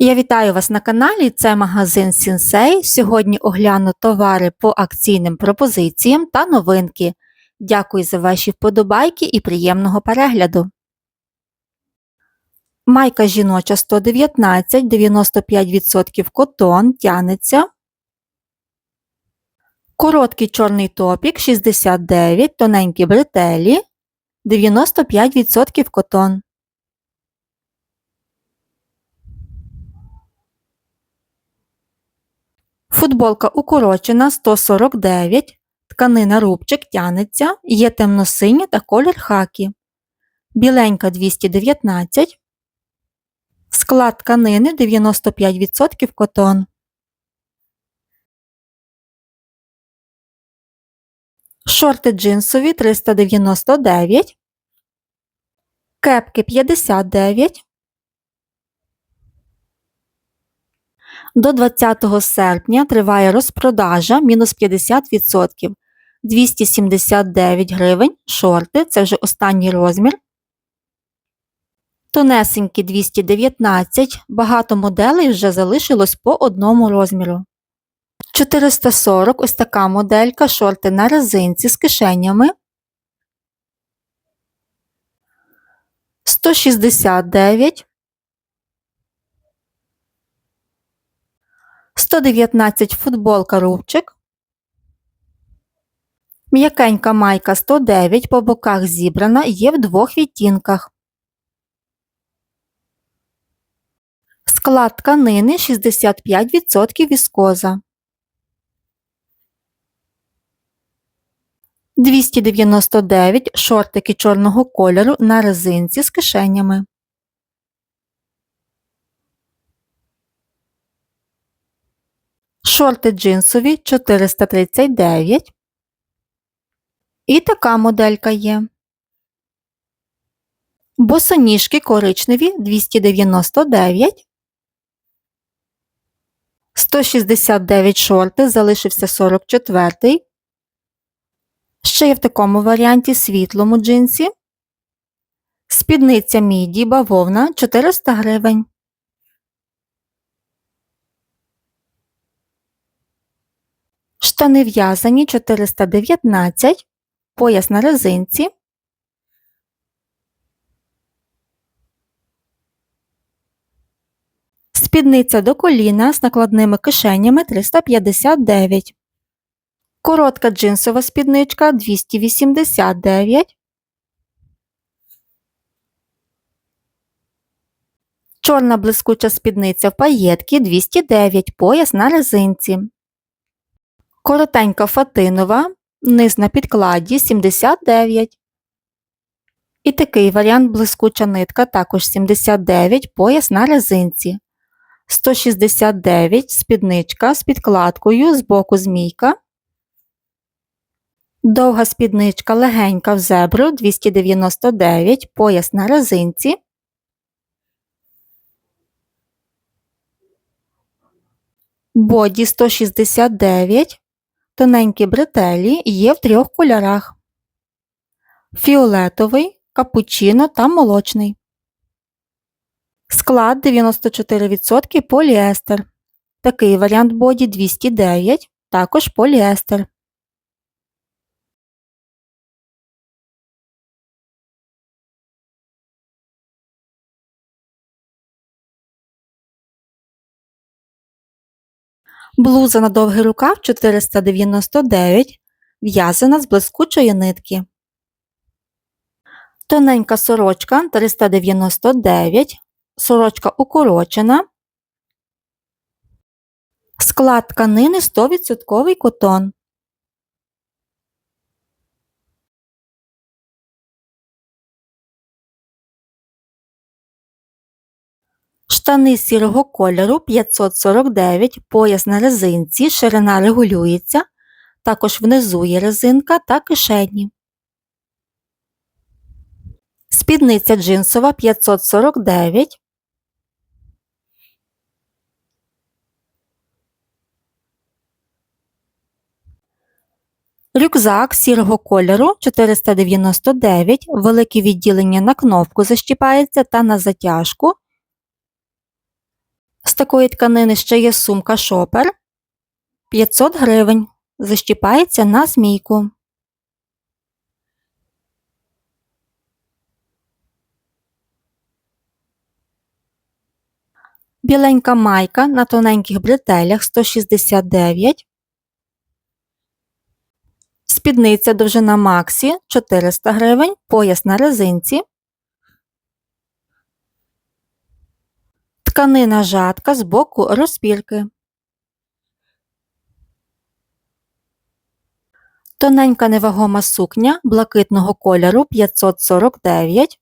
Я вітаю вас на каналі. Це магазин Сінсей. Сьогодні огляну товари по акційним пропозиціям та новинки. Дякую за ваші вподобайки і приємного перегляду. Майка жіноча 119, 95% котон тянеться. Короткий чорний топік 69, тоненькі бретелі, 95% котон. Футболка укорочена 149, тканина рубчик тянеться, є темно-синя та колір хакі. Біленька 219. Склад тканини 95% котон. Шорти джинсові 399. Кепки 59. До 20 серпня триває розпродажа мінус 50%. 279 гривень. Шорти це вже останній розмір. Тонесенькі 219. Багато моделей вже залишилось по одному розміру. 440 ось така моделька, шорти на резинці з кишенями. 169. 119 футболка рубчик. М'якенька майка 109 по боках зібрана є в двох відтінках. Склад тканини 65% віскоза. 299 шортики чорного кольору на резинці з кишенями. Шорти джинсові 439. І така моделька є. Босоніжки коричневі 299. 169 шорти, залишився 44. Ще є в такому варіанті світлому джинсі. Спідниця міді бавовна 400 гривень. Штани в'язані 419, пояс на резинці. Спідниця до коліна з накладними кишенями 359. Коротка джинсова спідничка 289. Чорна блискуча спідниця в паєтки 209 пояс на резинці. Коротенька фатинова, низ на підкладі 79. І такий варіант блискуча нитка також 79 пояс на резинці. 169 спідничка з підкладкою з боку змійка. Довга спідничка легенька в зебру 299 пояс на резинці. Боді 169 Тоненькі бретелі є в трьох кольорах: фіолетовий, капучино та молочний. Склад 94% поліестер. Такий варіант боді 209, також поліестер. Блуза на довгий рукав 499, в'язана з блискучої нитки. Тоненька сорочка 399, сорочка укорочена. Склад тканини 100% котон. Штани сірого кольору 549, пояс на резинці, ширина регулюється, також внизу є резинка та кишені. Спідниця джинсова 549. Рюкзак сірого кольору 499, велике відділення на кнопку защіпається та на затяжку такої тканини ще є сумка шопер 500 гривень. Защіпається на змійку. Біленька майка на тоненьких бретелях 169. Спідниця довжина Максі 400 гривень, пояс на резинці. Тканина жатка з боку розпірки. Тоненька невагома сукня блакитного кольору 549.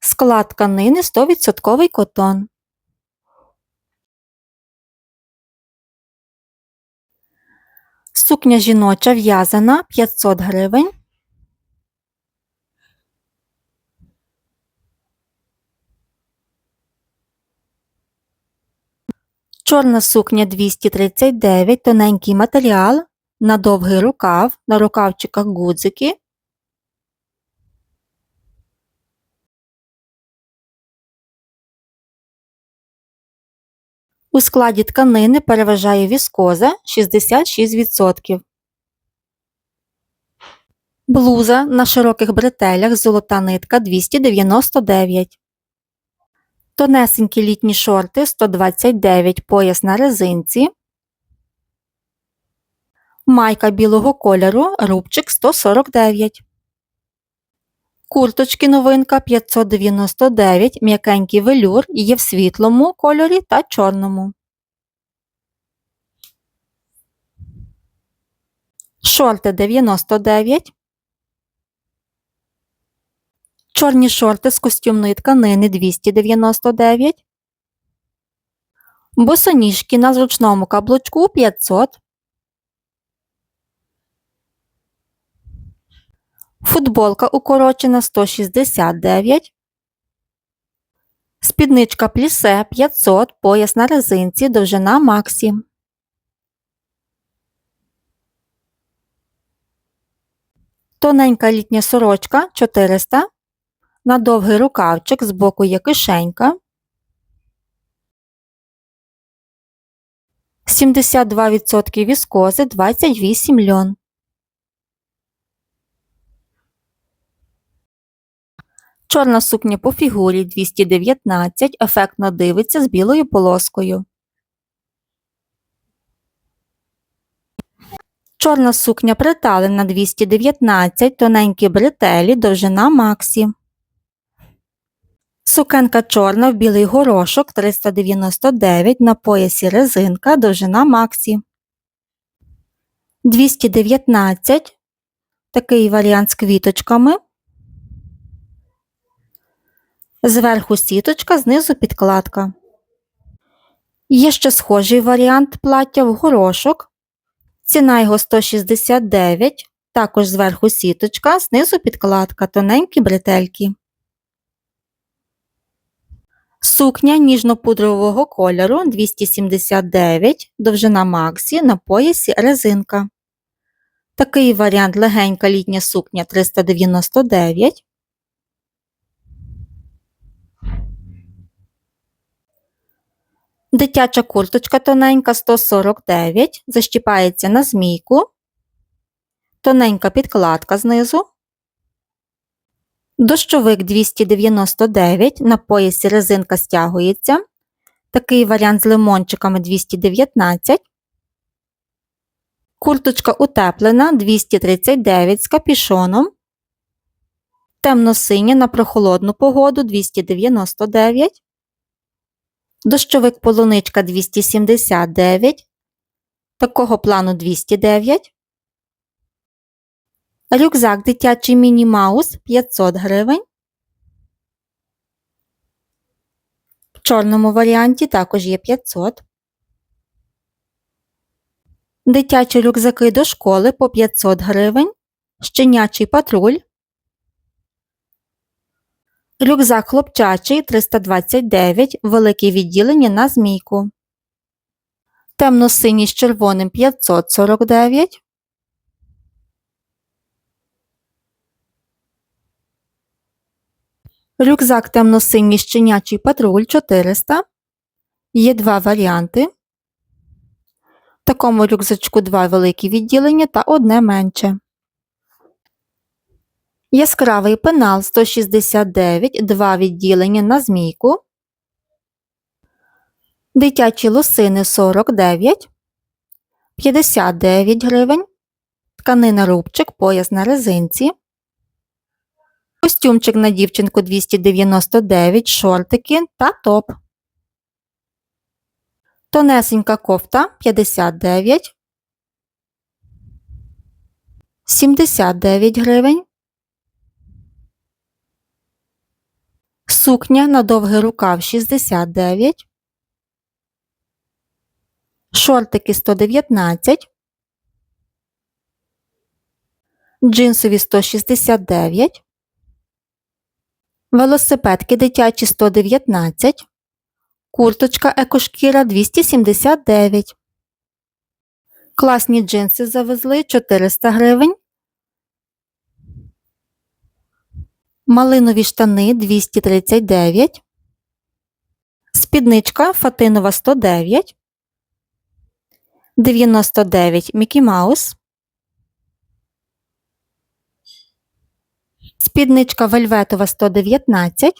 Склад тканини 100% котон. Сукня жіноча в'язана 500 гривень. Чорна сукня 239, тоненький матеріал, на довгий рукав, на рукавчиках гудзики. У складі тканини переважає віскоза 66%. Блуза на широких бретелях золота нитка 299. Тонесенькі літні шорти 129 пояс на резинці. Майка білого кольору рубчик 149. Курточки новинка 599, м'якенький велюр є в світлому кольорі та чорному. Шорти 99. Чорні шорти з костюмної тканини 299. Босоніжки на зручному каблучку 500. Футболка укорочена 169. Спідничка плісе 500, пояс на резинці, довжина Максі. Тоненька літня сорочка 400. На довгий рукавчик збоку є кишенька. 72% віскози 28 льон. Чорна сукня по фігурі 219, ефектно дивиться з білою полоскою. Чорна сукня приталена 219, тоненькі бретелі, довжина Максі. Сукенка чорна в білий горошок 399 на поясі резинка, довжина Максі. 219. Такий варіант з квіточками. Зверху сіточка, знизу підкладка. Є ще схожий варіант плаття в горошок. Ціна його 169, також зверху сіточка, знизу підкладка, тоненькі бретельки. Сукня ніжно-пудрового кольору 279, довжина Максі на поясі резинка. Такий варіант легенька літня сукня 399. Дитяча курточка тоненька 149, защіпається на змійку, тоненька підкладка знизу, дощовик 299, на поясі резинка стягується. Такий варіант з лимончиками 219. Курточка утеплена 239 з капішоном. Темно-синя на прохолодну погоду 299. Дощовик полуничка 279, такого плану 209. Рюкзак дитячий міні Маус 500 гривень. В чорному варіанті також є 500. Дитячі рюкзаки до школи по 500 гривень. Щенячий патруль Рюкзак хлопчачий 329, велике відділення на змійку. Темно-синій з червоним 549. Рюкзак темно-синій щенячий патруль 400. Є два варіанти. В такому рюкзачку два великі відділення та одне менше. Яскравий пенал 169, два відділення на змійку. Дитячі лосини 49, 59 гривень. Тканина рубчик, пояс на резинці. Костюмчик на дівчинку 299, шортики та топ. Тонесенька кофта 59, 79 гривень. Сукня на довгий рукав 69. Шортики 119. Джинсові 169. Велосипедки дитячі 119. Курточка екошкіра 279. Класні джинси завезли 400 гривень. Малинові штани 239. Спідничка фатинова 109. 99 Мікі Маус. Спідничка вельветова 119.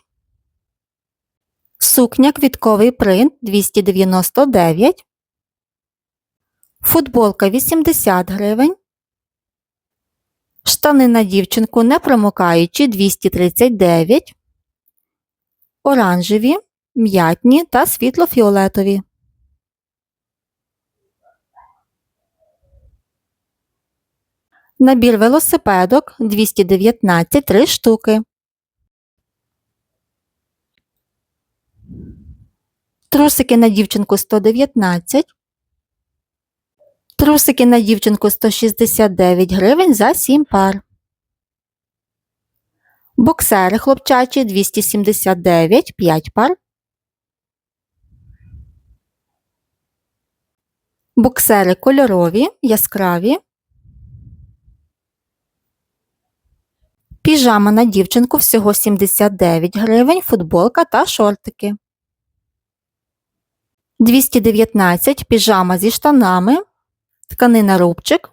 Сукня квітковий принт 299. Футболка 80 гривень. Штани на дівчинку не промокаючі 239. Оранжеві, м'ятні та світло-фіолетові. Набір велосипедок 219 3 штуки. Трусики на дівчинку 119. Трусики на дівчинку 169 гривень за 7 пар. Боксери хлопчачі 279 5 пар. Боксери кольорові, яскраві. Піжама на дівчинку всього 79 гривень, футболка та шортики. 219 піжама зі штанами, тканина рубчик.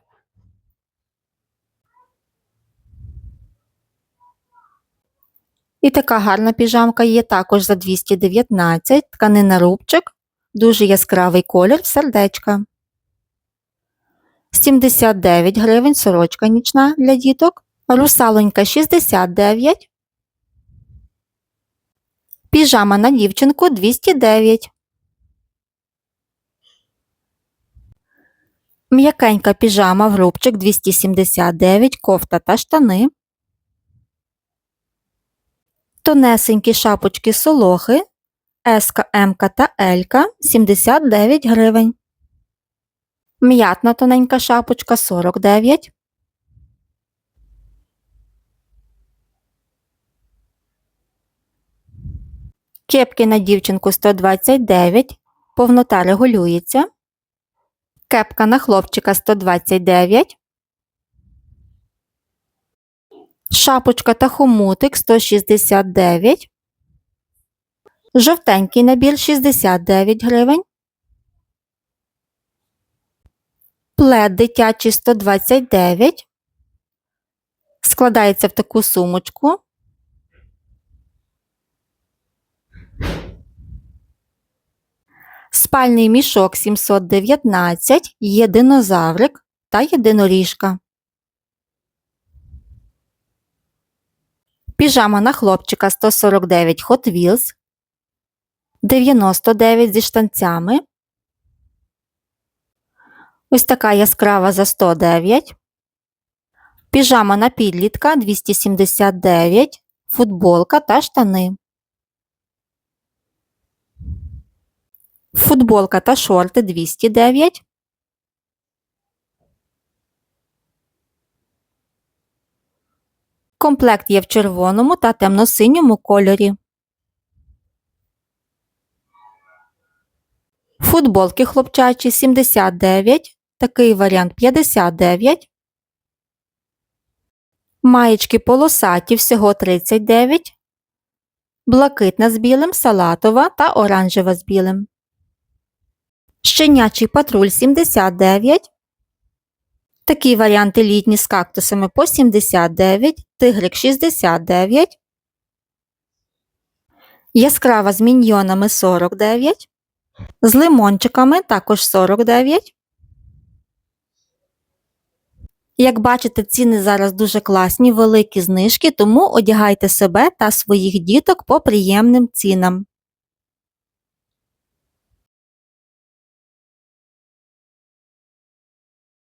І така гарна піжамка є також за 219, тканина рубчик, дуже яскравий колір сердечка. 79 гривень сорочка нічна для діток. Русалонька 69. Піжама на дівчинку 209. М'якенька піжама в рубчик 279, кофта та штани. Тонесенькі шапочки солохи С, М та Л 79 гривень. М'ятна тоненька шапочка 49. Кепки на дівчинку 129, повнота регулюється. Кепка на хлопчика 129. Шапочка та хомутик 169. Жовтенький набір 69 гривень. Плед дитячий 129. Складається в таку сумочку. Спальний мішок 719, є динозаврик та єдиноріжка. Піжама на хлопчика 149 Hot Wheels, 99 зі штанцями. Ось така яскрава за 109. Піжама на підлітка 279, футболка та штани. Футболка та шорти 209. Комплект є в червоному та темно-синьому кольорі. Футболки хлопчачі 79. Такий варіант 59. Маєчки полосаті всього 39. Блакитна з білим, салатова та оранжева з білим. Щенячий патруль 79. Такі варіанти літні з кактусами по 79, тигрик 69. Яскрава з міньйонами 49. З лимончиками також 49. Як бачите, ціни зараз дуже класні, великі знижки, тому одягайте себе та своїх діток по приємним цінам.